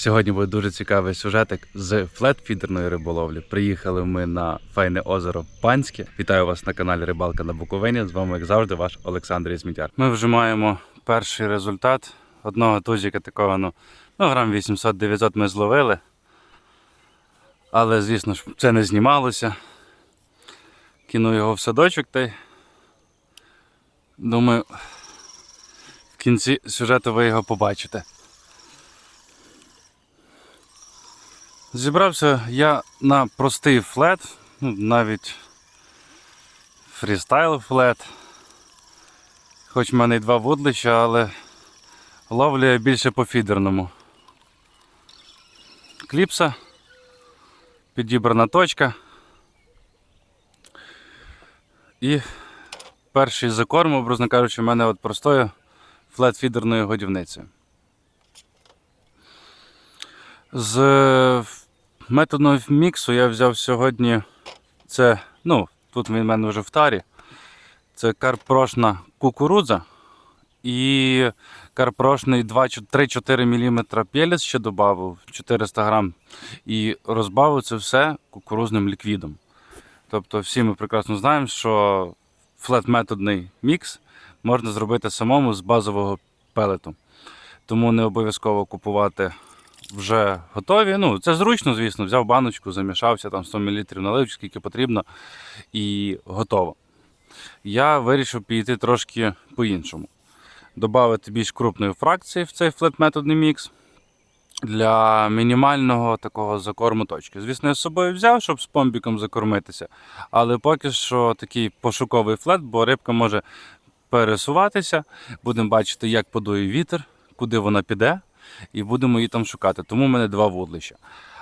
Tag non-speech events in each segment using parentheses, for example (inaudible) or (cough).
Сьогодні буде дуже цікавий сюжетик з флетфідерної риболовлі. Приїхали ми на файне озеро Панське. Вітаю вас на каналі Рибалка на Буковині. З вами, як завжди, ваш Олександр Ізмітяр. Ми вже маємо перший результат. Одного тузика такого, ну, ну грам 800-900 ми зловили. Але, звісно ж, це не знімалося. Кину його в садочок та й думаю, в кінці сюжету ви його побачите. Зібрався я на простий флет, ну, навіть фрістайл флет. Хоч в мене й два вудлища, але ловлю я більше по фідерному. Кліпса, підібрана точка. І перший закорм, образно кажучи, в мене от простою флет-фідерною годівницею. З методного міксу я взяв сьогодні це, ну, тут він в мене вже в тарі. Це карпрошна кукурудза і карпрошний 3-4 мм пелець ще додав, 400 грам. І розбавив це все кукурузним ліквідом. Тобто всі ми прекрасно знаємо, що флет-методний мікс можна зробити самому з базового пелету. Тому не обов'язково купувати вже готові. Ну, це зручно, звісно, взяв баночку, замішався там 100 мл налив, скільки потрібно, і готово. Я вирішив піти трошки по-іншому. Добавити більш крупної фракції в цей флет-методний мікс для мінімального такого закорму точки. Звісно, я з собою взяв, щоб з помбіком закормитися, але поки що такий пошуковий флет, бо рибка може пересуватися. Будемо бачити, як подує вітер, куди вона піде і будемо її там шукати. Тому в мене два вудлища.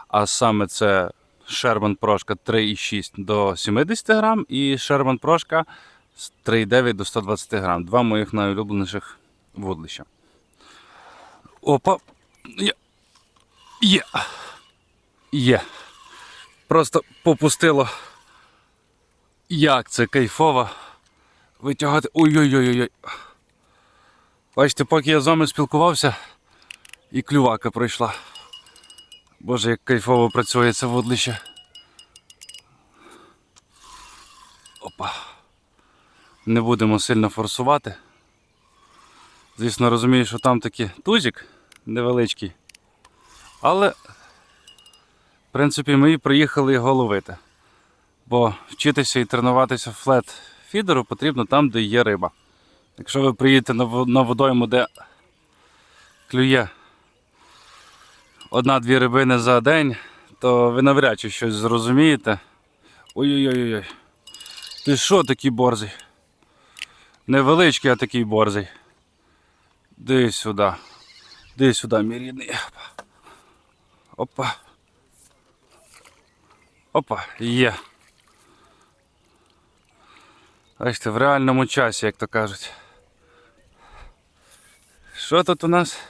А саме це Sherman прошка 3,6 до 70 грам і Sherman прошка з 3,9 до 120 грам. Два моїх найулюбленіших вудлища. Опа. Є. Є. Є. Просто попустило. Як це кайфово витягати. Ой-ой-ой-ой. Бачите, поки я з вами спілкувався, і клювака пройшла. Боже, як кайфово працює це вудлище. Опа. Не будемо сильно форсувати. Звісно, розумію, що там такий тузик невеличкий. Але, в принципі, ми приїхали його ловити. Бо вчитися і тренуватися флет фідеру потрібно там, де є риба. Якщо ви приїдете на водойму, де клює одна-дві рибини за день, то ви навряд чи щось зрозумієте. Ой-ой-ой. Ти що такий борзий? Невеличкий, а такий борзий. Ди сюди. Ди сюди, мій рідний. Опа. Опа, є. Бачите, в реальному часі, як то кажуть. Що тут у нас?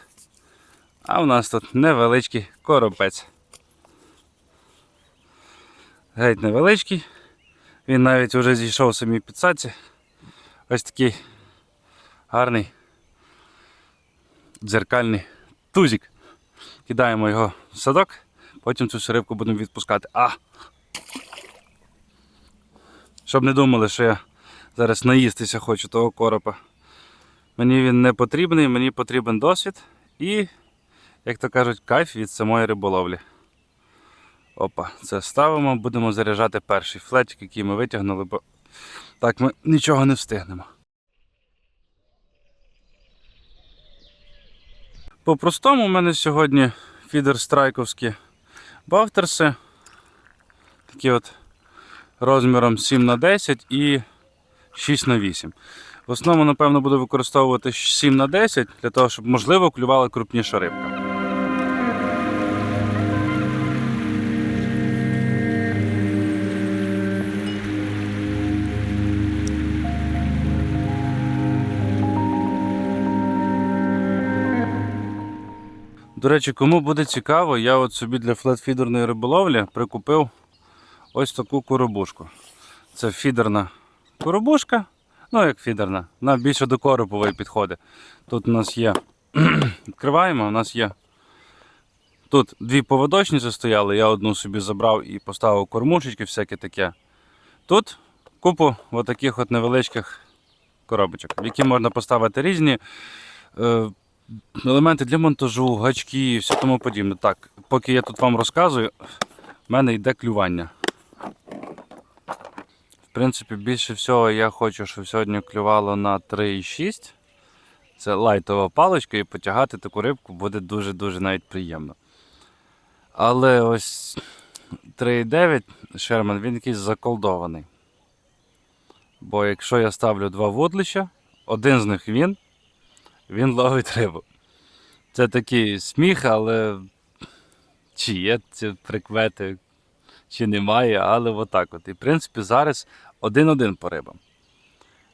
А у нас тут невеличкий коропець. Геть невеличкий. Він навіть вже зійшов в самій підсадці. Ось такий гарний дзеркальний тузик. Кидаємо його в садок, потім цю рибку будемо відпускати. А! Щоб не думали, що я зараз наїстися хочу того коропа. Мені він не потрібний, мені потрібен досвід і як то кажуть, кайф від самої риболовлі. Опа, це ставимо, будемо заряджати перший флетик, який ми витягнули, бо так ми нічого не встигнемо. По-простому у мене сьогодні фідер страйковські бафтерси. Такі от розміром 7х10 і 6х8. В основному, напевно, буду використовувати 7х10 для того, щоб можливо клювала крупніша рибка. До речі, кому буде цікаво, я от собі для флетфідерної риболовлі прикупив ось таку коробушку. Це фідерна коробушка. Ну, як фідерна, вона більше до коропової підходить. Тут у нас є. (clears throat) Відкриваємо, у нас є Тут дві поводочниці стояли, я одну собі забрав і поставив кормушечки, всяке таке. Тут купу отаких от невеличких коробочок, в які можна поставити різні е, елементи для монтажу, гачки і все тому подібне. Так, поки я тут вам розказую, в мене йде клювання. В принципі, більше всього я хочу, щоб сьогодні клювало на 3,6. Це лайтова паличка, і потягати таку рибку буде дуже-дуже навіть приємно. Але ось 3,9 Шерман, він якийсь заколдований. Бо якщо я ставлю два вудлища, один з них він, він ловить рибу. Це такий сміх, але чи є ці прикмети, чи немає, але отак от. І в принципі зараз один-один по рибам.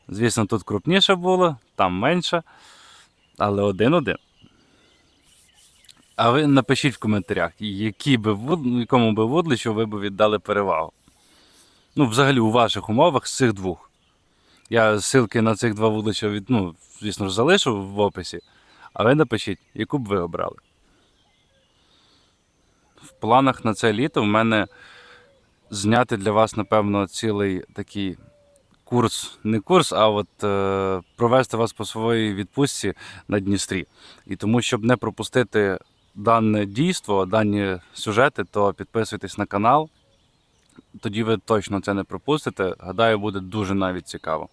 Звісно, тут крупніше було, там менше, але один-один. А ви напишіть в коментарях, які би якому би вудлищу ви б віддали перевагу. Ну, взагалі, у ваших умовах з цих двох. Я ссылки на цих два вудлища від, ну, звісно ж, залишу в описі. А ви напишіть, яку б ви обрали. В планах на це літо в мене зняти для вас, напевно, цілий такий курс, не курс, а от е, провести вас по своїй відпустці на Дністрі. І тому, щоб не пропустити дане дійство, дані сюжети, то підписуйтесь на канал. Тоді ви точно це не пропустите. Гадаю, буде дуже навіть цікаво.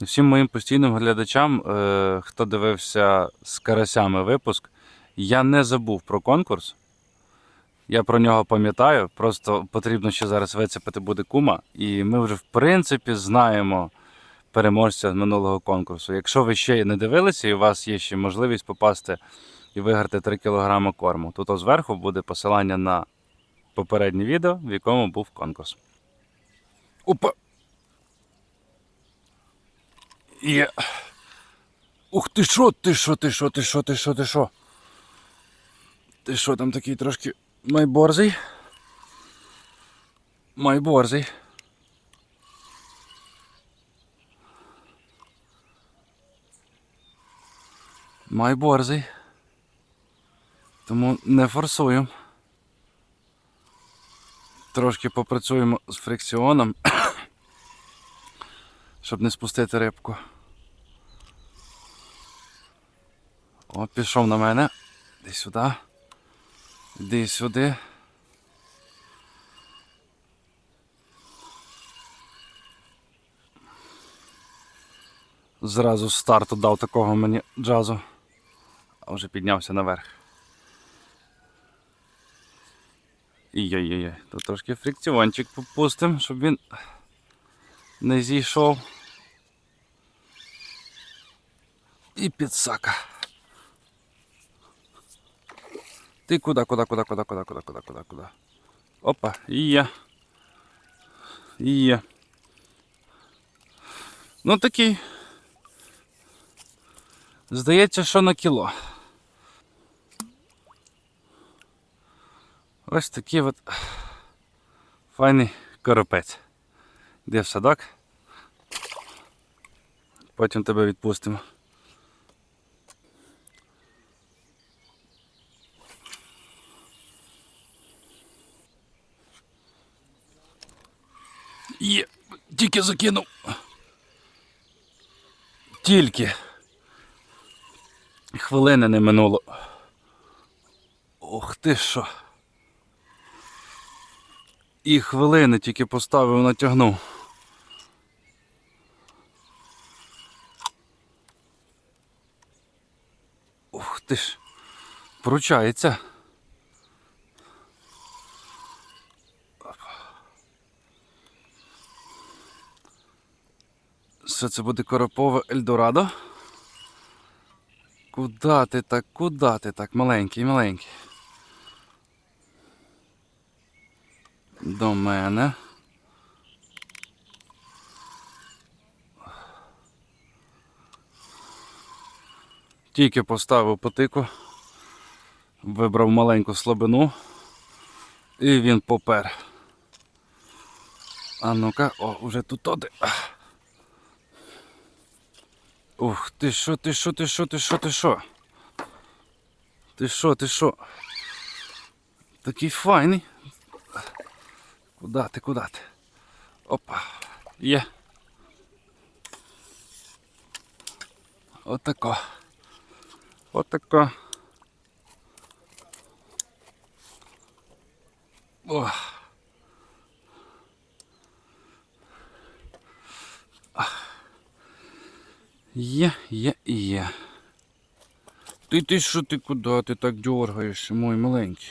Всім моїм постійним глядачам, е, хто дивився з карасями випуск, я не забув про конкурс. Я про нього пам'ятаю, просто потрібно ще зараз вицепити буде кума. І ми вже в принципі знаємо переможця минулого конкурсу. Якщо ви ще не дивилися і у вас є ще можливість попасти і виграти 3 кг корму, то, то зверху буде посилання на попереднє відео, в якому був конкурс. Опа! Є. Ух ти що, ти що, ти що, ти що, ти що, ти що? Ти що там такий трошки майборзий? Майборзий. Майборзий. Тому не форсуємо. Трошки попрацюємо з фрикціоном, (coughs) щоб не спустити рибку. О, пішов на мене. Іди сюди. Іди сюди. Зразу старту дав такого мені джазу, вже піднявся наверх. Ій-яй-яй, тут трошки фрикціончик попустимо, щоб він не зійшов. І підсака. Ти куди, куди, куди, куди, куди, куди, куди, куди, куди. Опа, і є. І є. Ну такий. Здається, що на кіло. Ось такий от файний коропець. Де в садок. Потім тебе відпустимо. Є, тільки закинув. Тільки. Хвилини не минуло. Ох ти що. І хвилини тільки поставив, натягнув. Ух ти ж. Поручається. Все це буде коропове Ельдорадо. Куда ти так, куда ти так, маленький, маленький. До мене. Тільки поставив потику, вибрав маленьку слабину і він попер. А ну-ка, о, вже тут оди. Ух, ти що, ти що, ти що, ти що, ти що? Ти що, ти що? Такий файний. Куда ти, куда ти? Опа. Є. Отако. Отако. О. Є, є, є. Ти ти що ти куди? Ти так дергаєшся, мой маленький.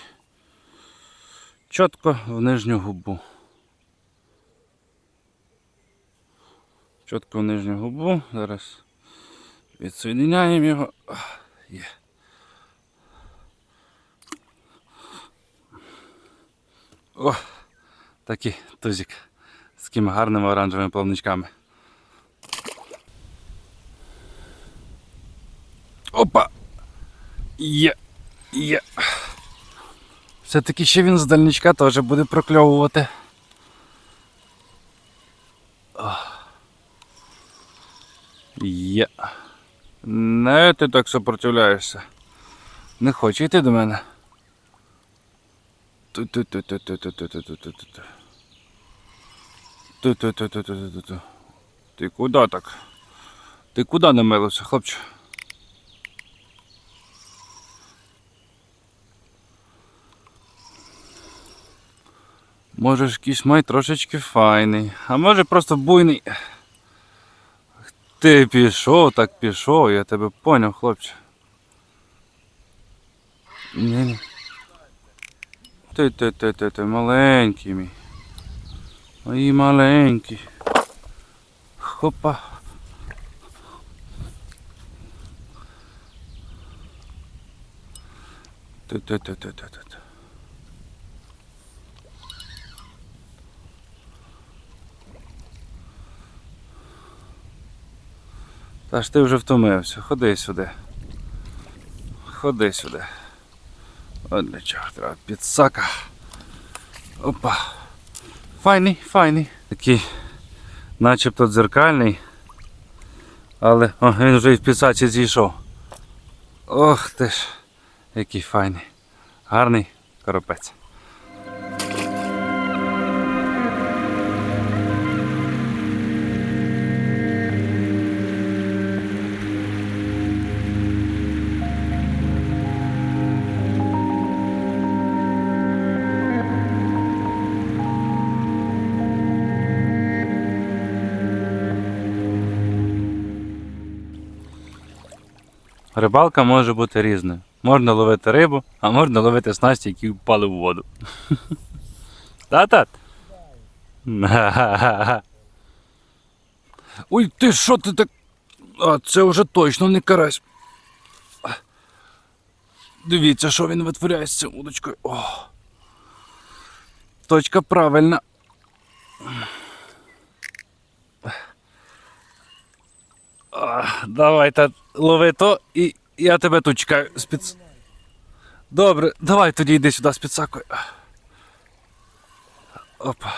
Чітко в нижню губу. Чітко в нижню губу. Зараз відсоєдиняємо його. Є. О, такий тузик з такими гарними оранжевими плавничками. Опа! Є, є. Все-таки ще він з дальничка теж буде прокльовувати. Є. Не ти так сопротивляєшся. Не хоче йти до мене. Ти куди так? Ти куди намилився, хлопче? Може ж якийсь май трошечки файний, а може просто буйний. Ти пішов, так пішов, я тебе поняв, хлопче. Ні, ні. Ти, ти, ти, ти, ти, маленький мій. Мої маленький. Хопа. Ти, ти, ти, ти, ти, ти. ти. Та ж ти вже втомився. Ходи сюди. Ходи сюди. От для чого треба підсака. Опа. Файний, файний. Такий начебто дзеркальний. Але о, він вже і в підсаці зійшов. Ох ти ж, який файний. Гарний коропець. Рибалка може бути різною. Можна ловити рибу, а можна ловити снасті, які впали в воду. (laughs) Та тат? (laughs) Ой, ти що ти так. А це вже точно не карась. Дивіться, що він витворяє з цим удочкою. О. Точка правильна. А, Давай та лови то і я тебе тут чекаю з під... Добре, давай тоді йди сюди з підсакою. Опа.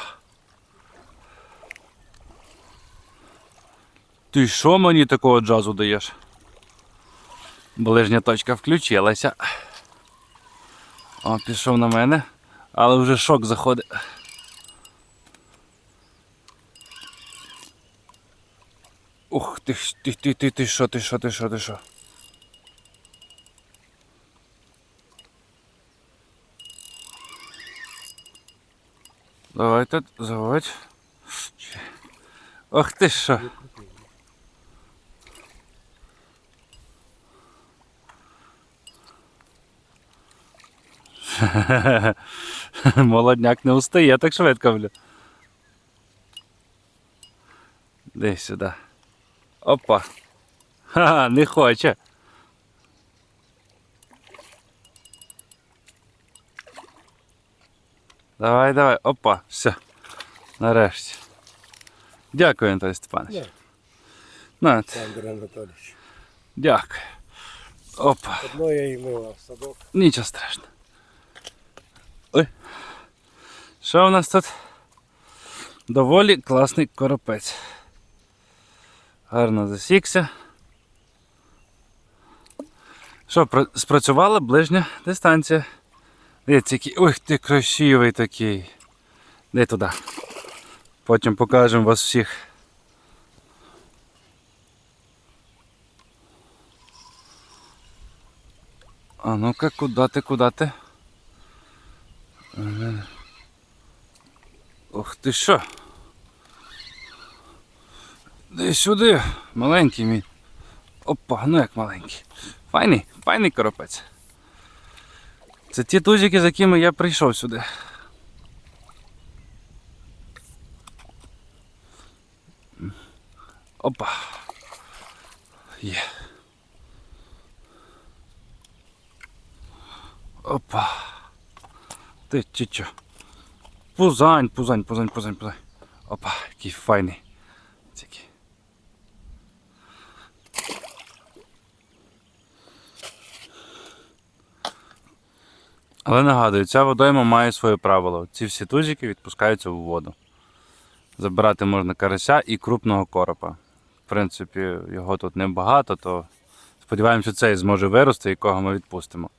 Ти що мені такого джазу даєш? Ближня точка включилася. О, пішов на мене, але вже шок заходить. Ух, ти, ти, ти, ти, ти що, ти що, ти що, ти що? Давайте, заводь. Ох ти що. (laughs) Молодняк не устає так швидко, бля. Дай сюди. Опа. Ха, не хоче. Давай, давай, опа, все. Нарешті. Дякую, Анатолій Степанович. На, т- Олександр Анатолійович. дякую. Опа. Одно я йому в садок. Нічого страшного. Ой. Що у нас тут? Доволі класний коропець. Гарно засікся. Що, спрацювала ближня дистанція. Дивіться, який. Ой, ти красивий такий. Де туди. Потім покажемо вас всіх. А ну-ка, куди ти, куди ти? Ага. Ох ти що? Де сюди, маленький мій. Опа, ну як маленький. Файний, файний коропець. Це ті тузики, з якими я прийшов сюди. Опа. Є. Опа. Ти чи чо? Пузань, пузань, пузань, пузань, пузань. Опа, який файний. Тільки. Але нагадую, ця водойма має своє правило. Ці всі тузики відпускаються в воду. Забирати можна карася і крупного коропа. В принципі, його тут небагато, то сподіваємося, цей зможе вирости, якого ми відпустимо.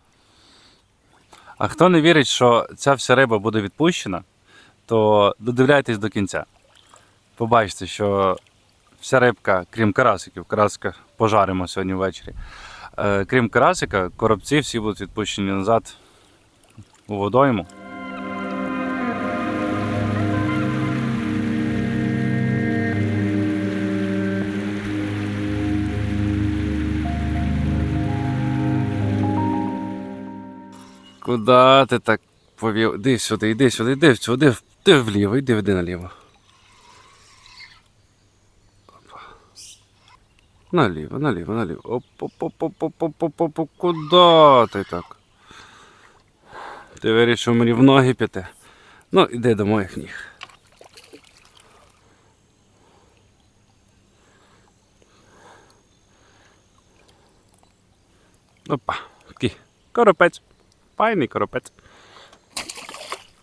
А хто не вірить, що ця вся риба буде відпущена, то додивляйтесь до кінця. Побачите, що вся рибка, крім карасиків, карасика пожаримо сьогодні ввечері. Е, крім карасика, коробці всі будуть відпущені назад у водойму. Куда ти так повів? Іди сюди, йди сюди, йди сюди, йди вліво, йди веди наліво. Опа. Наліво, наліво, наліво. Оп-оп-оп-оп-оп-оп-оп-оп. Куда ти так? Ти вирішив мені в ноги піти. Ну, іди до моїх ніг. Опа, такий коропець. Файний коропець.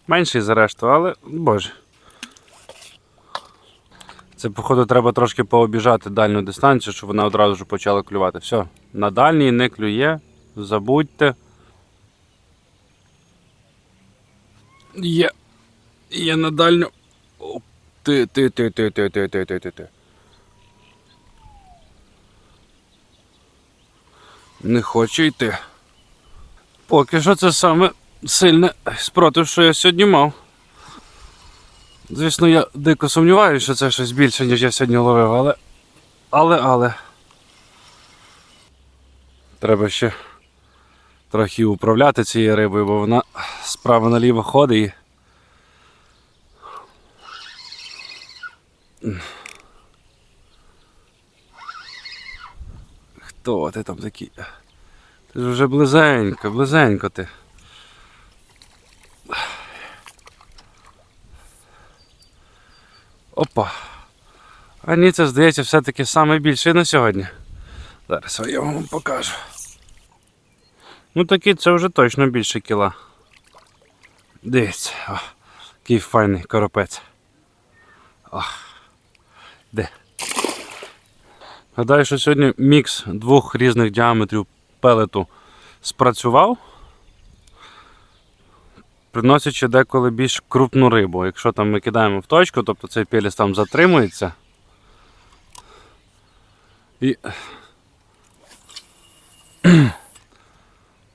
Менший за решту, але боже. Це, походу, треба трошки пообіжати дальню дистанцію, щоб вона одразу ж почала клювати. Все, на дальній не клює, забудьте. Є. Є на дальню. Ти, ти, ти, ти, ти, ти, ти, ти, ти, ти. Не хоче йти. Поки що це саме сильне спротив, що я сьогодні мав. Звісно, я дико сумніваюся, що це щось більше, ніж я сьогодні ловив, але. Але, але. Треба ще трохи управляти цією рибою, бо вона справа наліво ходить. Хто ти там такий? Ти ж вже близенько, близенько ти. Опа. А ні, це здається все-таки найбільший на сьогодні. Зараз я вам покажу. Ну такий це вже точно більше кіла. Дивіться, о, який файний коропець. О, де? Гадаю, що сьогодні мікс двох різних діаметрів пелету спрацював, приносячи деколи більш крупну рибу. Якщо там ми кидаємо в точку, тобто цей пелець там затримується. І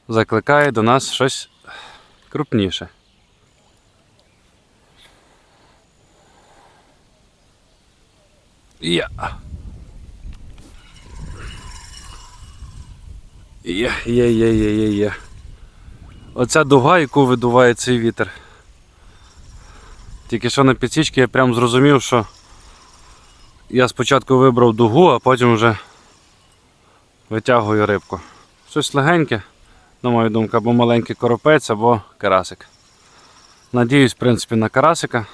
закликає до нас щось крупніше. Я. Є, є, є, є, є, є. Оця дуга, яку видуває цей вітер. Тільки що на підсічці я прям зрозумів, що я спочатку вибрав дугу, а потім вже витягую рибку. Щось легеньке, на мою думку, або маленький коропець, або карасик. Надіюсь, в принципі, на карасика.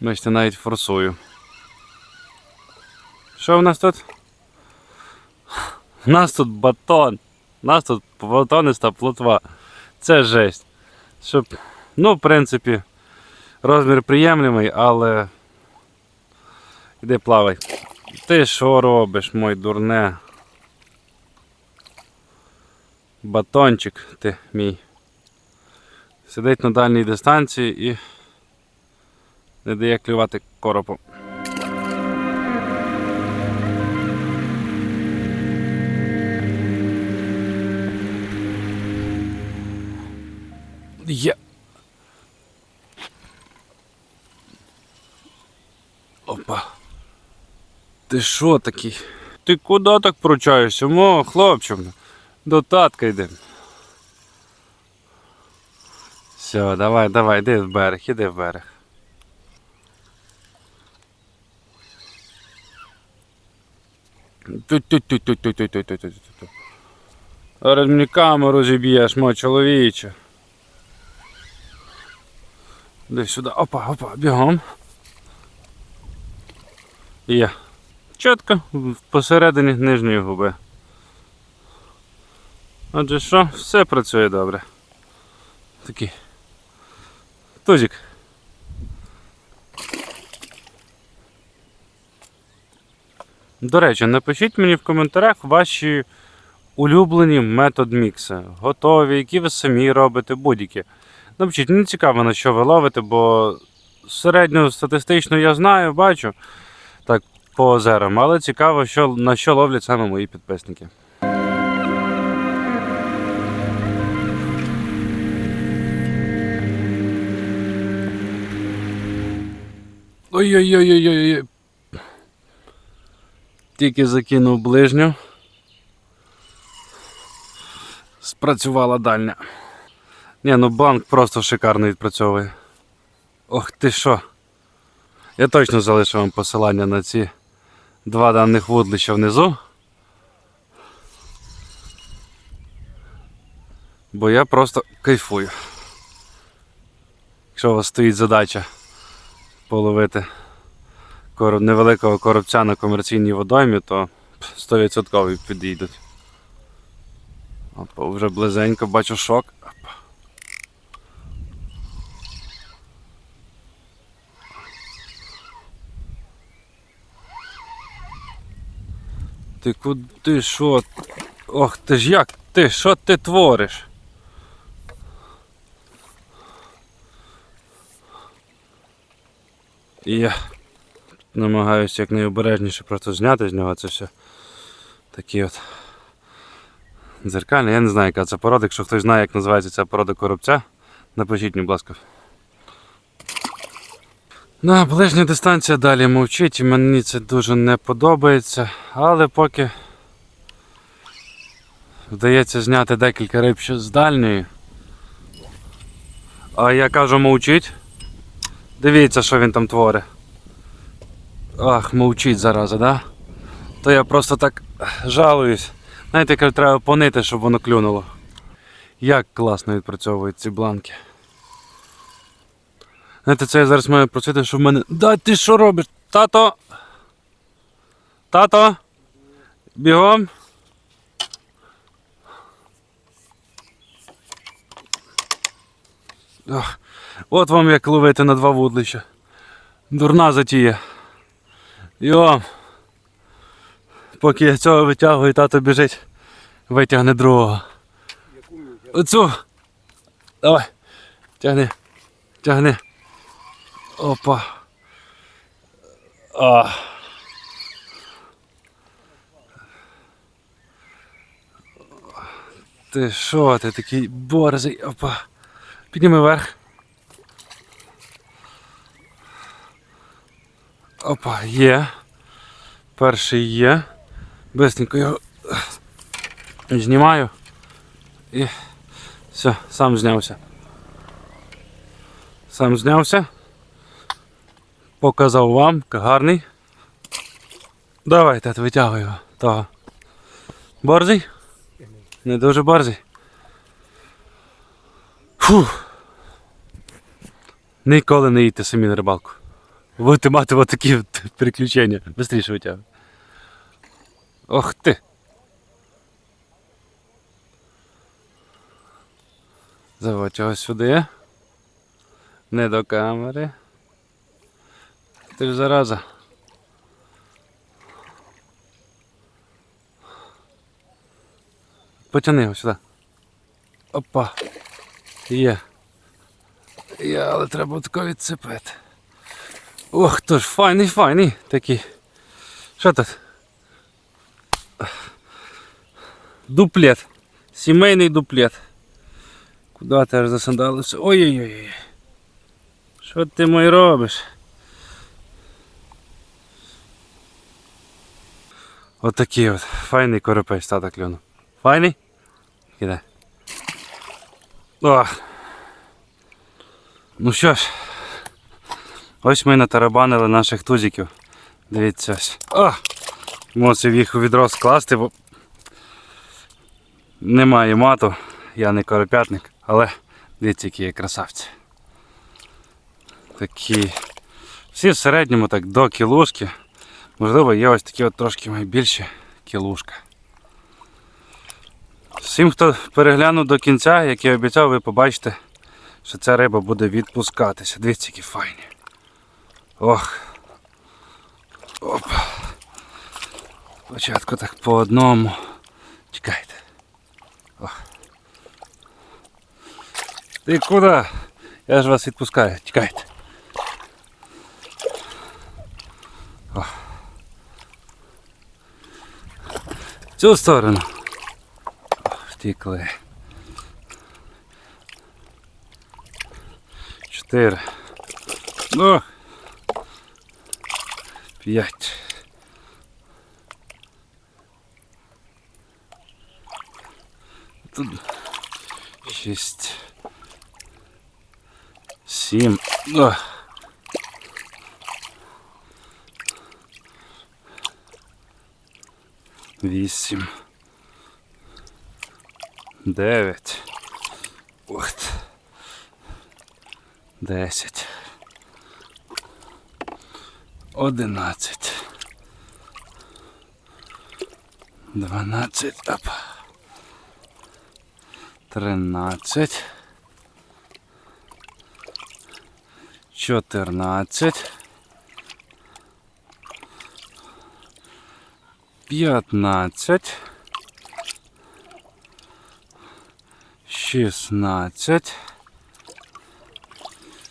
Бачите, навіть форсую. Що в нас тут? У нас тут батон. У нас тут батониста плотва. Це жесть. Щоб, ну, в принципі, розмір приємлемий, але Іди плавай. Ти що робиш, мой дурне? Батончик ти мій. Сидить на дальній дистанції і не дає клювати коропом. Опа. Ти що такий? Ти куди так пручаєшся? Мо, хлопчик, до татка йди. Все, давай, давай, йди в берег, іди в берег. Тю-тю-тю-тю-тю-тю-тю-тю-тю-тю. Зараз мені камеру зіб'єш, мо чоловіче. Іди сюди. Опа, опа, бігом. Є. Чітко посередині нижньої губи. Отже що, все працює добре. Такий. Тузик. До речі, напишіть мені в коментарях ваші улюблені метод мікса. Готові, які ви самі робите, будь-які. Напишіть, мені цікаво, на що ви ловите, бо середньо статистично я знаю, бачу по озерам, але цікаво, що, на що ловлять саме мої підписники. Ой-ой-ой-ой-ой. Тільки закинув ближню. Спрацювала дальня. Ні, ну банк просто шикарно відпрацьовує. Ох ти що. Я точно залишу вам посилання на ці два даних вудлища внизу. Бо я просто кайфую. Якщо у вас стоїть задача половити короб- невеликого коробця на комерційній водоймі, то 100% підійдуть. Опа, вже близенько бачу шок. Ти куди що? Ох ти ж як ти? Що ти твориш? І я намагаюся якнайобережніше просто зняти з нього це все. Такі от дзеркальні. Я не знаю, яка це порода. Якщо хтось знає, як називається ця порода коробця, напишіть, мені, будь ласка. На ближня дистанція далі мовчить і мені це дуже не подобається, але поки вдається зняти декілька риб з дальньої. А я кажу мовчить. Дивіться, що він там творить. Ах, мовчить зараза, да? То я просто так жалуюсь. Знаєте, треба понити, щоб воно клюнуло. Як класно відпрацьовують ці бланки. Знаєте, це я зараз маю просити, щоб в мене. Да ти що робиш? Тато! Тато! Бігом! Ох, от вам як ловити на два вудлища. Дурна затія. Йо. Поки я цього витягую, тато біжить, витягне другого. Оцю. Давай. Тягни. Тягни. Опа. А. Ти що, ти такий борзий? Опа. Підніми вверх. Опа, є. Перший є. Бистренько його знімаю. І все, сам знявся. Сам знявся. Показав вам, гарний. Давайте, витягуй його. Того. Борзий? Не дуже борзий. Фух. Ніколи не їдьте самі на рибалку. Будете мати от такі от приключення. Бистріше витягуй. Ох ти. Заводь його сюди. Не до камери. Ти ж зараза. Потяни його сюди. Опа. Є. Є, але треба тако відцепити. Ох, то ж файний, файний такий. Що тут? Дуплет. Сімейний дуплет. Куди ти аж засандалився? Ой-ой-ой. Що ти мой робиш? Отакий от файний коропець тата клюнув. Файний? Кидай. О. Ну що ж, ось ми натарабанили наших тузиків. Дивіться ось. О! Мусив їх у відро скласти, бо немає мату, я не коропятник, але дивіться, які є красавці. Такі. Всі в середньому так до кілушки. Можливо, є ось такі от трошки більші кілушка. Всім, хто переглянув до кінця, як я обіцяв, ви побачите, що ця риба буде відпускатися. Дивіться, які файні. Ох. Оп. Спочатку так по одному. Чекайте. Ох. Ти куди? Я ж вас відпускаю. Чекайте. О. цю сторону. О, Втікли. Чотири. Ну. П'ять. Тут шість. Сім. О. Вісім. Дев'ять. От. Десять. Одинадцять. Дванадцять. Оп. Тринадцять. Чотирнадцять. П'ятнадцять. Шістнадцять.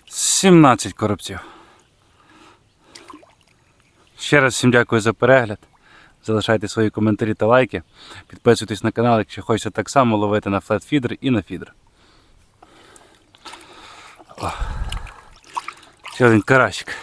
Сімнадцять коробців. Ще раз всім дякую за перегляд. Залишайте свої коментарі та лайки. Підписуйтесь на канал, якщо хочете так само ловити на флетфідер і на фідер. Ще один карасик.